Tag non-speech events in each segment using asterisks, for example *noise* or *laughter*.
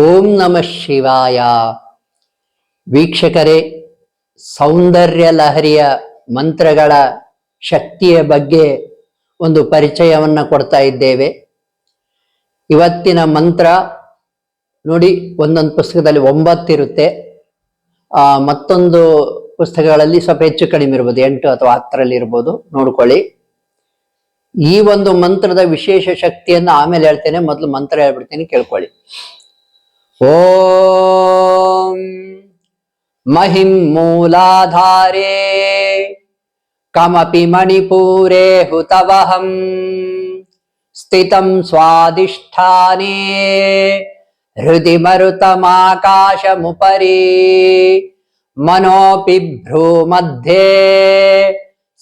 ಓಂ ನಮಃ ಶಿವಾಯ. ವೀಕ್ಷಕರೇ, ಸೌಂದರ್ಯ ಲಹರಿಯ ಮಂತ್ರಗಳ ಶಕ್ತಿಯ ಬಗ್ಗೆ ಒಂದು ಪರಿಚಯವನ್ನ ಕೊಡ್ತಾ ಇದ್ದೇವೆ. ಇವತ್ತಿನ ಮಂತ್ರ ನೋಡಿ, ಒಂದೊಂದು ಪುಸ್ತಕದಲ್ಲಿ ಒಂಬತ್ತಿರುತ್ತೆ ಮತ್ತೊಂದು ಪುಸ್ತಕಗಳಲ್ಲಿ ಸ್ವಲ್ಪ ಹೆಚ್ಚು ಕಡಿಮೆ ಇರ್ಬೋದು, ಎಂಟು ಅಥವಾ ಹತ್ತರಲ್ಲಿ ಇರ್ಬೋದು, ನೋಡ್ಕೊಳ್ಳಿ. ಈ ಒಂದು ಮಂತ್ರದ ವಿಶೇಷ ಶಕ್ತಿಯನ್ನು ಆಮೇಲೆ ಹೇಳ್ತೇನೆ, ಮೊದಲು ಮಂತ್ರ ಹೇಳ್ಬಿಡ್ತೇನೆ, ಕೇಳ್ಕೊಳ್ಳಿ. ಓಂ महिं मूलाधारे कमपि मणिपूरे हुतवहं स्थितं स्वादिष्ठाने हृदि मरुतमाकाशमुपरि मनोऽपि भ्रूमध्ये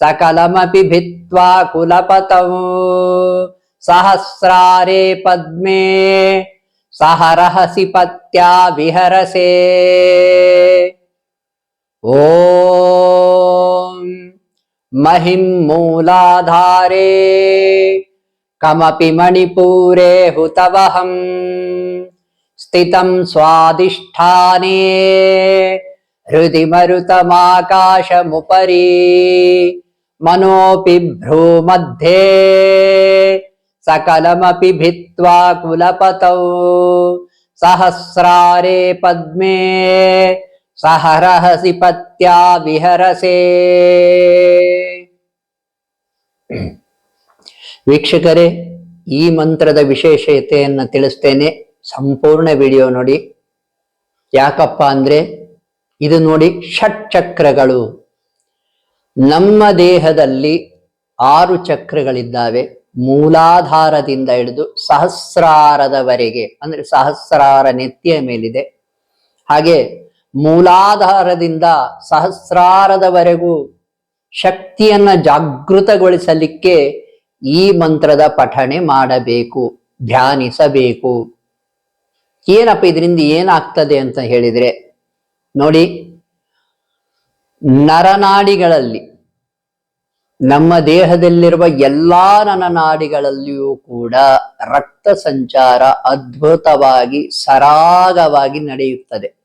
सकलमपि भित्त्वा कुलपतौ सहस्रारे पद्मे सह रहसि पत्या विहरसे ॐ महिं मूलाधारे कमपि मणिपूरे हुतवहं स्थितं स्वादिष्ठाने हृदि मरुतमाकाशमुपरि मनोऽपि भ्रूमध्ये सकलमपि भित्त्वा कुलपतौ सहस्रारे पद्मे सह रहसि पत्या ವಿಹರಸೆ *clears throat* ವೀಕ್ಷಕರೇ ಈ ಮಂತ್ರದ ವಿಶೇಷತೆಯನ್ನು ತಿಳಿಸ್ತೇನೆ ಸಂಪೂರ್ಣ ವಿಡಿಯೋ ನೋಡಿ ಯಾಕಪ್ಪ ಅಂದ್ರೆ ಇದು ನೋಡಿ ಷಟ್ ಚಕ್ರಗಳು ನಮ್ಮ ದೇಹದಲ್ಲಿ ಆರು ಚಕ್ರಗಳಿದ್ದಾವೆ ಮೂಲಾಧಾರದಿಂದ ಹಿಡಿದು ಸಹಸ್ರಾರದವರೆಗೆ, ಅಂದ್ರೆ ಸಹಸ್ರಾರ ನೆತ್ತಿಯ ಮೇಲಿದೆ. ಹಾಗೆ ಮೂಲಾಧಾರದಿಂದ ಸಹಸ್ರಾರದವರೆಗೂ ಶಕ್ತಿಯನ್ನ ಜಾಗೃತಗೊಳಿಸಲಿಕ್ಕೆ ಈ ಮಂತ್ರದ ಪಠಣೆ ಮಾಡಬೇಕು, ಧ್ಯಾನಿಸಬೇಕು. ಏನಪ್ಪ ಇದರಿಂದ ಏನಾಗ್ತದೆ ಅಂತ ಹೇಳಿದ್ರೆ, ನೋಡಿ, ನರನಾಡಿಗಳಲ್ಲಿ ನಮ್ಮ ದೇಹದಲ್ಲಿರುವ ಎಲ್ಲಾ ನಾಡಿಗಳಲ್ಲಿಯೂ ಕೂಡ ರಕ್ತ ಸಂಚಾರ ಅದ್ಭುತವಾಗಿ, ಸರಾಗವಾಗಿ ನಡೆಯುತ್ತದೆ.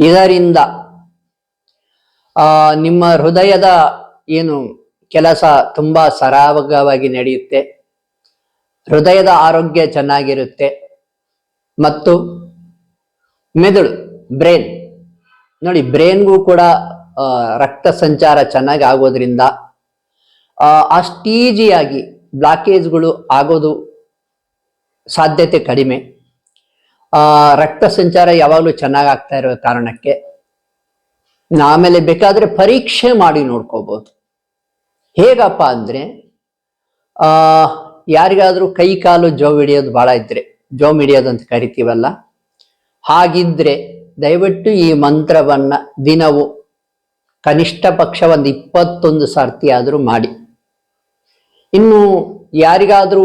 ಇದರಿಂದ, ಆ, ನಿಮ್ಮ ಹೃದಯದ ಏನು ಕೆಲಸ ತುಂಬಾ ಸರಾಗವಾಗಿ ನಡೆಯುತ್ತೆ. ಹೃದಯದ ಆರೋಗ್ಯ ಚೆನ್ನಾಗಿರುತ್ತೆ. ಮತ್ತು ಮೆದುಳು, ಬ್ರೇನ್. ನೋಡಿ, ಬ್ರೇನ್ಗೂ ಕೂಡ ರಕ್ತ ಸಂಚಾರ ಚೆನ್ನಾಗಿ ಆಗೋದ್ರಿಂದ ಅಷ್ಟೀಜಿಯಾಗಿ ಬ್ಲಾಕೇಜ್ಗಳು ಆಗೋದು ಸಾಧ್ಯತೆ ಕಡಿಮೆ. ರಕ್ತ ಸಂಚಾರ ಯಾವಾಗಲೂ ಚೆನ್ನಾಗಿ ಆಗ್ತಾ ಇರೋ ಕಾರಣಕ್ಕೆ ಆಮೇಲೆ ಬೇಕಾದ್ರೆ ಪರೀಕ್ಷೆ ಮಾಡಿ ನೋಡ್ಕೋಬಹುದು ಹೇಗಪ್ಪ ಅಂದ್ರೆ ಯಾರಿಗಾದ್ರೂ ಕೈ ಕಾಲು ಜೋವ್ ಹಿಡಿಯೋದು ಬಹಳ ಇದ್ರೆ, ಜೋಮ್ ಹಿಡಿಯೋದು ಅಂತ ಕರಿತೀವಲ್ಲ, ಹಾಗಿದ್ರೆ ದಯವಿಟ್ಟು ಈ ಮಂತ್ರವನ್ನ ದಿನವು ಕನಿಷ್ಠ ಪಕ್ಷ ಒಂದು ಇಪ್ಪತ್ತೊಂದು ಸರ್ತಿ ಆದರೂ ಮಾಡಿ. ಇನ್ನು ಯಾರಿಗಾದರೂ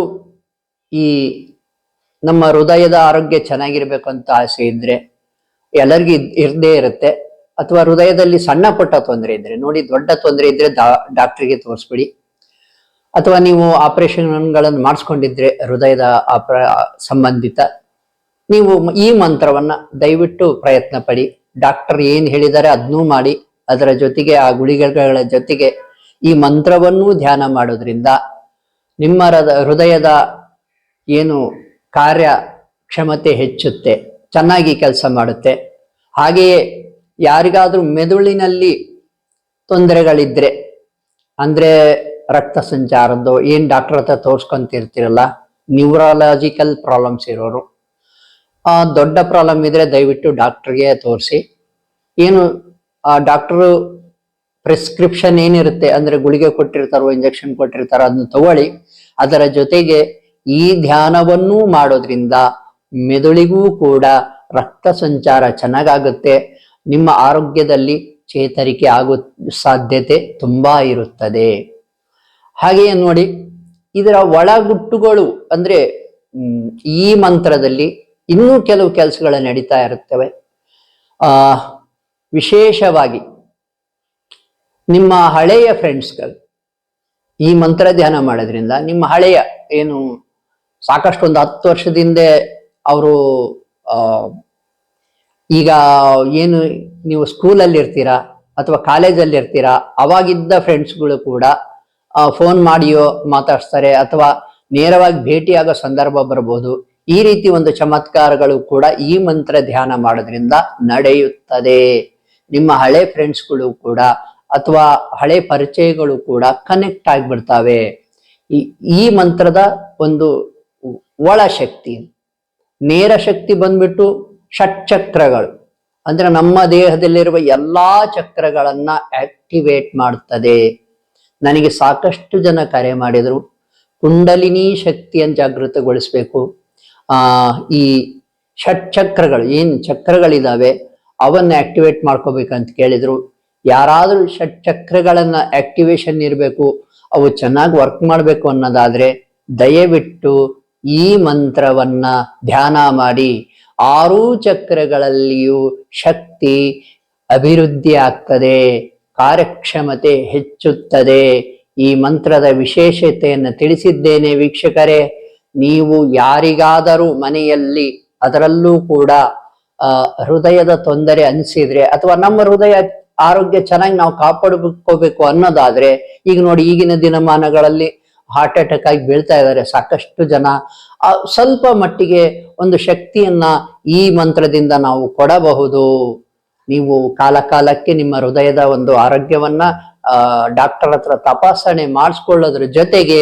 ಈ ನಮ್ಮ ಹೃದಯದ ಆರೋಗ್ಯ ಚೆನ್ನಾಗಿರ್ಬೇಕು ಅಂತ ಆಸೆ ಇದ್ರೆ, ಎಲ್ಲರಿಗೂ ಇರದೇ ಇರುತ್ತೆ. ಅಥವಾ ಹೃದಯದಲ್ಲಿ ಸಣ್ಣ ಪುಟ್ಟ ತೊಂದರೆ ಇದ್ರೆ, ನೋಡಿ ದೊಡ್ಡ ತೊಂದರೆ ಇದ್ರೆ ಡಾಕ್ಟ್ರಿಗೆ ತೋರಿಸ್ಬಿಡಿ. ಅಥವಾ ನೀವು ಆಪರೇಷನ್ಗಳನ್ನು ಮಾಡಿಸ್ಕೊಂಡಿದ್ರೆ ಹೃದಯದ ಆಪ್ರ ಸಂಬಂಧಿತ, ನೀವು ಈ ಮಂತ್ರವನ್ನ ದಯವಿಟ್ಟು ಪ್ರಯತ್ನ ಪಡಿ ಡಾಕ್ಟರ್ ಏನು ಹೇಳಿದ್ದಾರೆ ಅದನ್ನೂ ಮಾಡಿ. ಅದರ ಜೊತೆಗೆ ಆ ಗುಳಿಗೆಗಳ ಜೊತೆಗೆ ಈ ಮಂತ್ರವನ್ನೂ ಧ್ಯಾನ ಮಾಡೋದ್ರಿಂದ ನಿಮ್ಮ ಹೃದ- ಹೃದಯದ ಏನು ಕಾರ್ಯ ಕ್ಷಮತೆ ಹೆಚ್ಚುತ್ತೆ, ಚೆನ್ನಾಗಿ ಕೆಲಸ ಮಾಡುತ್ತೆ. ಹಾಗೆಯೇ ಯಾರಿಗಾದ್ರೂ ಮೆದುಳಿನಲ್ಲಿ ತೊಂದರೆಗಳಿದ್ರೆ, ಅಂದ್ರೆ ರಕ್ತ ಸಂಚಾರದ್ದು, ಏನು ಡಾಕ್ಟರ್ ಹತ್ರ ತೋರ್ಸ್ಕೊಂತಿರ್ತಿರಲ್ಲ ನ್ಯೂರಾಲಜಿಕಲ್ ಪ್ರಾಬ್ಲಮ್ಸ್ ಇರೋರು. ದೊಡ್ಡ ಪ್ರಾಬ್ಲಮ್ ಇದ್ರೆ ದಯವಿಟ್ಟು ಡಾಕ್ಟರ್ಗೆ ತೋರಿಸಿ. ಏನು ಆ ಡಾಕ್ಟರ್ ಪ್ರಿಸ್ಕ್ರಿಪ್ಷನ್ ಏನಿರುತ್ತೆ ಅಂದ್ರೆ ಗುಳಿಗೆ ಕೊಟ್ಟಿರ್ತಾರೋ, ಇಂಜೆಕ್ಷನ್ ಕೊಟ್ಟಿರ್ತಾರೋ ಅದನ್ನ ತಗೊಳ್ಳಿ. ಅದರ ಜೊತೆಗೆ ಈ ಧ್ಯಾನವನ್ನೂ ಮಾಡೋದ್ರಿಂದ ಮೆದುಳಿಗೂ ಕೂಡ ರಕ್ತ ಸಂಚಾರ ಚೆನ್ನಾಗಾಗುತ್ತೆ. ನಿಮ್ಮ ಆರೋಗ್ಯದಲ್ಲಿ ಚೇತರಿಕೆ ಆಗೋ ಸಾಧ್ಯತೆ ತುಂಬಾ ಇರುತ್ತದೆ. ಹಾಗೆಯೇ ನೋಡಿ, ಇದರ ಒಳಗುಟ್ಟುಗಳು ಅಂದ್ರೆ ಈ ಮಂತ್ರದಲ್ಲಿ ಇನ್ನೂ ಕೆಲವು ಕೆಲಸಗಳು ನಡೀತಾ ಇರುತ್ತವೆ. ಆ ವಿಶೇಷವಾಗಿ ನಿಮ್ಮ ಹಳೆಯ ಫ್ರೆಂಡ್ಸ್ಗಳು ಈ ಮಂತ್ರ ಧ್ಯಾನ ಮಾಡೋದ್ರಿಂದ ನಿಮ್ಮ ಹಳೆಯ ಏನು ಸಾಕಷ್ಟು ಒಂದು ಹತ್ತು ವರ್ಷದಿಂದ ಅವರು ಈಗ ಏನು ನೀವು ಸ್ಕೂಲಲ್ಲಿ ಇರ್ತೀರಾ ಅಥವಾ ಕಾಲೇಜಲ್ಲಿ ಇರ್ತೀರಾ, ಅವಾಗಿದ್ದ ಫ್ರೆಂಡ್ಸ್ಗಳು ಕೂಡ ಫೋನ್ ಮಾಡಿಯೋ ಮಾತಾಡ್ಸ್ತಾರೆ ಅಥವಾ ನೇರವಾಗಿ ಭೇಟಿಯಾಗೋ ಸಂದರ್ಭ ಬರ್ಬೋದು. ಈ ರೀತಿ ಒಂದು ಚಮತ್ಕಾರಗಳು ಕೂಡ ಈ ಮಂತ್ರ ಧ್ಯಾನ ಮಾಡೋದ್ರಿಂದ ನಡೆಯುತ್ತದೆ. ನಿಮ್ಮ ಹಳೆ ಫ್ರೆಂಡ್ಸ್ಗಳು ಕೂಡ ಅಥವಾ ಹಳೆ ಪರಿಚಯಗಳು ಕೂಡ ಕನೆಕ್ಟ್ ಆಗಿಬಿಡ್ತಾವೆ. ಈ ಈ ಮಂತ್ರದ ಒಂದು ಒಳ ಶಕ್ತಿ, ನೇರ ಶಕ್ತಿ ಬಂದ್ಬಿಟ್ಟು ಷಟ್ಚಕ್ರಗಳು. ಅಂದ್ರೆ ನಮ್ಮ ದೇಹದಲ್ಲಿರುವ ಎಲ್ಲಾ ಚಕ್ರಗಳನ್ನ ಆಕ್ಟಿವೇಟ್ ಮಾಡುತ್ತದೆ ನನಗೆ ಸಾಕಷ್ಟು ಜನ ಕರೆ ಮಾಡಿದ್ರು. ಕುಂಡಲಿನಿ ಶಕ್ತಿಯನ್ನು ಜಾಗೃತಗೊಳಿಸ್ಬೇಕು. ಆ, ಈ ಷಟ್ ಚಕ್ರಗಳು ಏನು ಚಕ್ರಗಳಿದಾವೆ? ಅವನ್ನ ಆಕ್ಟಿವೇಟ್ ಮಾಡ್ಕೋಬೇಕಂತ ಕೇಳಿದ್ರು. ಯಾರಾದ್ರೂ ಷಟ್ಚಕ್ರಗಳನ್ನ ಆಕ್ಟಿವೇಶನ್ ಇರಬೇಕು, ಅವು ಚೆನ್ನಾಗಿ ವರ್ಕ್ ಮಾಡಬೇಕು ಅನ್ನೋದಾದ್ರೆ ದಯವಿಟ್ಟು ಈ ಮಂತ್ರವನ್ನ ಧ್ಯಾನ ಮಾಡಿ, ಆರು ಚಕ್ರಗಳಲ್ಲಿಯೂ ಶಕ್ತಿ ಅಭಿವೃದ್ಧಿ ಆಗ್ತದೆ, ಕಾರ್ಯಕ್ಷಮತೆ ಹೆಚ್ಚುತ್ತದೆ. ಈ ಮಂತ್ರದ ವಿಶೇಷತೆಯನ್ನು ತಿಳಿಸಿದ್ದೇನೆ ವೀಕ್ಷಕರೇ. ನೀವು ಯಾರಿಗಾದರೂ ಮನೆಯಲ್ಲಿ ಅದರಲ್ಲೂ ಕೂಡ ಹೃದಯದ ತೊಂದರೆ ಅನಿಸಿದ್ರೆ ಅಥವಾ ನಮ್ಮ ಹೃದಯ ಆರೋಗ್ಯ ಚೆನ್ನಾಗಿ ನಾವು ಕಾಪಾಡ್ಕೋಬೇಕು ಅನ್ನೋದಾದ್ರೆ, ಈಗ ನೋಡಿ ಈಗಿನ ದಿನಮಾನಗಳಲ್ಲಿ ಹಾರ್ಟ್ ಅಟ್ಯಾಕ್ ಆಗಿ ಬೀಳ್ತಾ ಇದ್ದಾರೆ ಸಾಕಷ್ಟು ಜನ. ಸ್ವಲ್ಪ ಮಟ್ಟಿಗೆ ಒಂದು ಶಕ್ತಿಯನ್ನ ಈ ಮಂತ್ರದಿಂದ ನಾವು ಕೊಡಬಹುದು. ನೀವು ಕಾಲಕಾಲಕ್ಕೆ ನಿಮ್ಮ ಹೃದಯದ ಒಂದು ಆರೋಗ್ಯವನ್ನ ಡಾಕ್ಟರ್ ಹತ್ರ ತಪಾಸಣೆ ಮಾಡಿಸ್ಕೊಳ್ಳೋದ್ರ ಜೊತೆಗೆ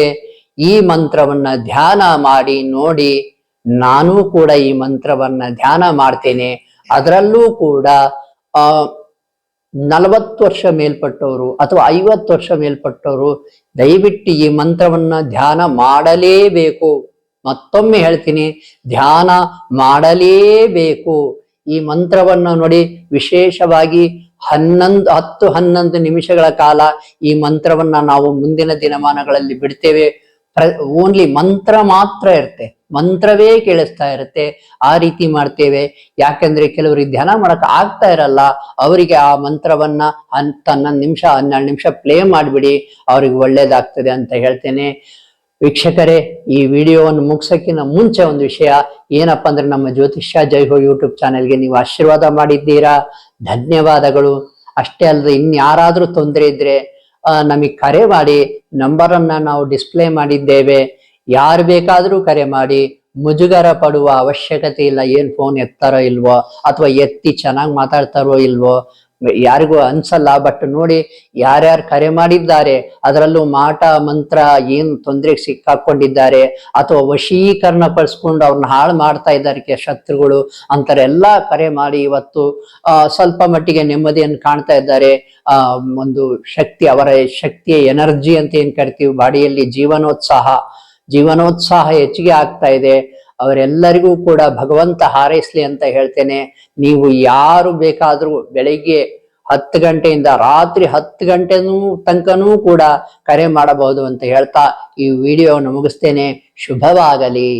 ಈ ಮಂತ್ರವನ್ನ ಧ್ಯಾನ ಮಾಡಿ ನೋಡಿ ನಾನು ಕೂಡ ಈ ಮಂತ್ರವನ್ನ ಧ್ಯಾನ ಮಾಡ್ತೇನೆ. ಅದರಲ್ಲೂ ಕೂಡ, ಆ, ನಲವತ್ತು ವರ್ಷ ಮೇಲ್ಪಟ್ಟವರು ಅಥವಾ ಐವತ್ತು ವರ್ಷ ಮೇಲ್ಪಟ್ಟವರು ದಯವಿಟ್ಟು ಈ ಮಂತ್ರವನ್ನ ಧ್ಯಾನ ಮಾಡಲೇಬೇಕು. ಮತ್ತೊಮ್ಮೆ ಹೇಳ್ತೀನಿ, ಧ್ಯಾನ ಮಾಡಲೇಬೇಕು. ಈ ಮಂತ್ರವನ್ನ ನೋಡಿ ವಿಶೇಷವಾಗಿ ಹನ್ನೊಂದು, ಹತ್ತು, ಹನ್ನೊಂದು ನಿಮಿಷಗಳ ಕಾಲ ಈ ಮಂತ್ರವನ್ನ ನಾವು ಮುಂದಿನ ದಿನಮಾನಗಳಲ್ಲಿ ಬಿಡ್ತೇವೆ. ಓನ್ಲಿ ಮಂತ್ರ ಮಾತ್ರ ಇರುತ್ತೆ. ಮಂತ್ರವೇ ಕೇಳಿಸ್ತಾ ಇರುತ್ತೆ. ಆ ರೀತಿ ಮಾಡ್ತೇವೆ. ಯಾಕಂದ್ರೆ ಕೆಲವರಿಗೆ ಧ್ಯಾನ ಮಾಡಕ್ ಆಗ್ತಾ ಇರಲ್ಲ. ಅವರಿಗೆ ಆ ಮಂತ್ರವನ್ನ ಹತ್ತು ಹನ್ನೊಂದು ನಿಮಿಷ, ಹನ್ನೆರಡು ನಿಮಿಷ ಪ್ಲೇ ಮಾಡಿಬಿಡಿ. ಅವ್ರಿಗೆ ಒಳ್ಳೇದಾಗ್ತದೆ ಅಂತ ಹೇಳ್ತೇನೆ. ವೀಕ್ಷಕರೇ, ಈ ವಿಡಿಯೋವನ್ನು ಮುಗಿಸೋಕ್ಕಿಂತ ಮುಂಚೆ ಒಂದು ವಿಷಯ. ಏನಪ್ಪಾ ಅಂದ್ರೆ ನಮ್ಮ ಜ್ಯೋತಿಷ್ಯ ಜೈಹೋ ಯೂಟ್ಯೂಬ್ ಚಾನೆಲ್ಗೆ ನೀವು ಆಶೀರ್ವಾದ ಮಾಡಿದ್ದೀರಾ? ಧನ್ಯವಾದಗಳು. ಅಷ್ಟೇ ಅಲ್ಲದೆ ಇನ್ಯಾರಾದ್ರೂ ತೊಂದರೆ ಇದ್ರೆ ನಮಗೆ ಕರೆ ಮಾಡಿ ನಂಬರನ್ನ ನಾವು ಡಿಸ್ಪ್ಲೇ ಮಾಡಿದ್ದೇವೆ. ಯಾರು ಬೇಕಾದರೂ ಕರೆ ಮಾಡಿ, ಮುಜುಗರ ಪಡುವ ಅವಶ್ಯಕತೆ ಇಲ್ಲ, ಏನ್ ಫೋನ್ ಎತ್ತಾರೋ ಇಲ್ವೋ, ಅಥವಾ ಎತ್ತಿ ಚೆನ್ನಾಗಿ ಮಾತಾಡ್ತಾರೋ ಇಲ್ವೋ ಯಾರಿಗೂ ಅನ್ಸಲ್ಲ ಬಟ್ ನೋಡಿ ಯಾರ್ಯಾರು ಕರೆ ಮಾಡಿದ್ದಾರೆ, ಅದರಲ್ಲೂ ಮಾಟ, ಮಂತ್ರ ಏನು ತೊಂದರೆಗೆ ಸಿಕ್ಕಾಕೊಂಡಿದ್ದಾರೆ, ಅಥವಾ ವಶೀಕರಣ ಪಡಿಸ್ಕೊಂಡು ಅವ್ರನ್ನ ಹಾಳು ಮಾಡ್ತಾ ಇದ್ದಾರೆ ಶತ್ರುಗಳು ಅಂತಾರೆಲ್ಲ ಕರೆ ಮಾಡಿ ಇವತ್ತು ಸ್ವಲ್ಪ ಮಟ್ಟಿಗೆ ನೆಮ್ಮದಿಯನ್ನು ಕಾಣ್ತಾ ಇದ್ದಾರೆ, ಆ, ಒಂದು ಶಕ್ತಿ, ಅವರ ಶಕ್ತಿಯ ಎನರ್ಜಿ ಅಂತ ಏನ್ ಕರಿತೀವಿ, ಬಾಡಿಯಲ್ಲಿ ಜೀವನೋತ್ಸಾಹ ಜೀವನೋತ್ಸಾಹ ಹೆಚ್ಚಿಗೆ ಆಗ್ತಾ ಇದೆ. ಅವರೆಲ್ಲರಿಗೂ ಕೂಡ ಭಗವಂತ ಹಾರೈಸ್ಲಿ ಅಂತ ಹೇಳ್ತೇನೆ. ನೀವು ಯಾರು ಬೇಕಾದರೂ ಬೆಳಿಗ್ಗೆ ಹತ್ತು ಗಂಟೆಯಿಂದ ರಾತ್ರಿ ಹತ್ತು ಗಂಟೆನೂ ತನಕನೂ ಕೂಡ ಕರೆ ಮಾಡಬಹುದು ಅಂತ ಹೇಳ್ತಾ ಈ ವಿಡಿಯೋವನ್ನು ಮುಗಿಸ್ತೇನೆ. ಶುಭವಾಗಲಿ.